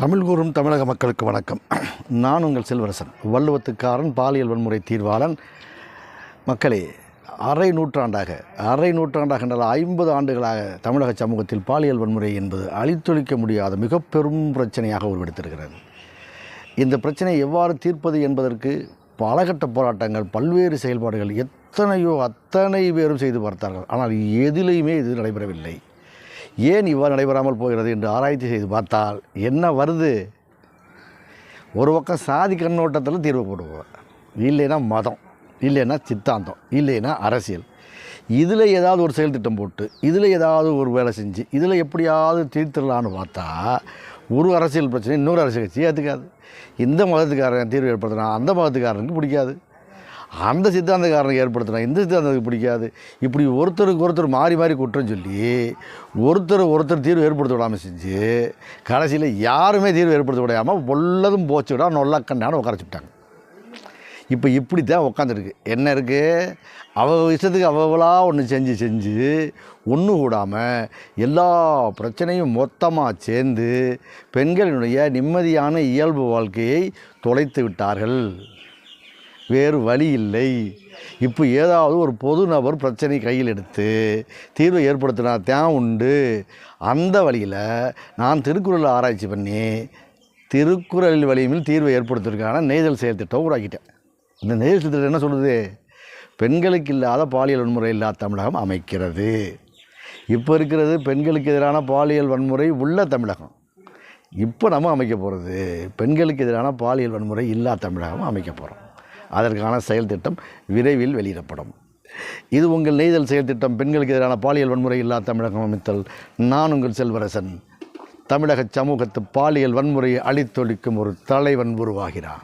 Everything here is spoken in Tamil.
தமிழ் கூறும் தமிழக மக்களுக்கு வணக்கம். நான் உங்கள் செல்வரசன் வள்ளுவத்துக்காரன் பாலியல் வன்முறை தீர்வாளன். மக்களே அரை நூற்றாண்டாக அரை நூற்றாண்டாக என்றால் ஐம்பது ஆண்டுகளாக தமிழக சமூகத்தில் பாலியல் வன்முறை என்பது அழித்தொழிக்க முடியாத மிக பெரும் பிரச்சனையாக உருவெடுத்திருக்கிறது. இந்த பிரச்சனையை எவ்வாறு தீர்ப்பது என்பதற்கு பலகட்ட போராட்டங்கள் பல்வேறு செயல்பாடுகள் எத்தனையோ அத்தனை பேரும் செய்து பார்த்தார்கள். ஆனால் எதிலையுமே இது நடைபெறவில்லை. ஏன் இவ்வாறு நடைபெறாமல் போகிறது என்று ஆராய்ச்சி செய்து பார்த்தால் என்ன வருது? ஒரு பக்கம் சாதி கண்ணோட்டத்தில் தீர்வு போடுவோம். இல்லைன்னா மதம் இல்லைன்னா சித்தாந்தம் இல்லைன்னா அரசியல். இதில் ஏதாவது ஒரு செயல் திட்டம் போட்டு இதில் ஏதாவது ஒரு வேலை செஞ்சு இதில் எப்படியாவது தீர்த்திடலான்னு பார்த்தா ஒரு அரசியல் பிரச்சனை இன்னொரு அரசியல் கட்சி ஏற்றுக்காது இந்த மதத்துக்காரன் தீர்வு ஏற்படுத்தினா அந்த மதத்துக்காரனுக்கு பிடிக்காது. அந்த சித்தாந்தக்காரனுக்கு ஏற்படுத்தினா இந்த சித்தாந்தத்துக்கு பிடிக்காது. இப்படி ஒருத்தருக்கு ஒருத்தர் மாறி மாறி குற்றம் சொல்லி ஒருத்தர் ஒருத்தர் தீர்வு ஏற்படுத்த விடாமல் செஞ்சு கடைசியில் யாருமே தீர்வு ஏற்படுத்த விடாமல் பொல்லதும் நல்லா நொல்லக்கண்டான்னு உட்கார வச்சுட்டாங்க. இப்போ இப்படி தான் உட்காந்துருக்கு என்ன இருக்குது அவ இஷ்டத்துக்கு அவளாக ஒன்று செஞ்சு செஞ்சு ஒன்று கூடாமல் எல்லா பிரச்சனையும் மொத்தமாக சேர்ந்து பெண்களினுடைய நிம்மதியான இயல்பு வாழ்க்கையை தொலைத்து விட்டார்கள். வேறு வழி இல்லை. இப்போ ஏதாவது ஒரு பொது நபர் பிரச்சனை கையில் எடுத்து தீர்வை ஏற்படுத்தினா தான் உண்டு. அந்த வழியில் நான் திருக்குறளை ஆராய்ச்சி பண்ணி திருக்குறளில் வழியில் தீர்வை ஏற்படுத்துறதுக்கான நெய்தல் செயல் திட்டம் உருவாக்கிட்டேன். இந்த நெய்தல் திட்டம் என்ன சொல்லுது? பெண்களுக்கு இல்லாத பாலியல் வன்முறை இல்லாத தமிழகம் அமைக்கிறது. இப்போ இருக்கிறது பெண்களுக்கு எதிரான பாலியல் வன்முறை உள்ள தமிழகம். இப்போ நம்ம அமைக்க போகிறது பெண்களுக்கு எதிரான பாலியல் வன்முறை இல்லா தமிழகம் அமைக்க போகிறோம் அதற்கான செயல் திட்டம் விரைவில் வெளியிடப்படும். இது உங்கள் நெய்தல் செயல் திட்டம். பெண்களுக்கு எதிரான பாலியல் வன்முறை இல்லா தமிழகம் அமைத்தல் நான் உங்கள் செல்வரசன். தமிழக சமூகத்து பாலியல் வன்முறையை அழித்தொழிக்கும் ஒரு தலைவன் உருவாகிறான்.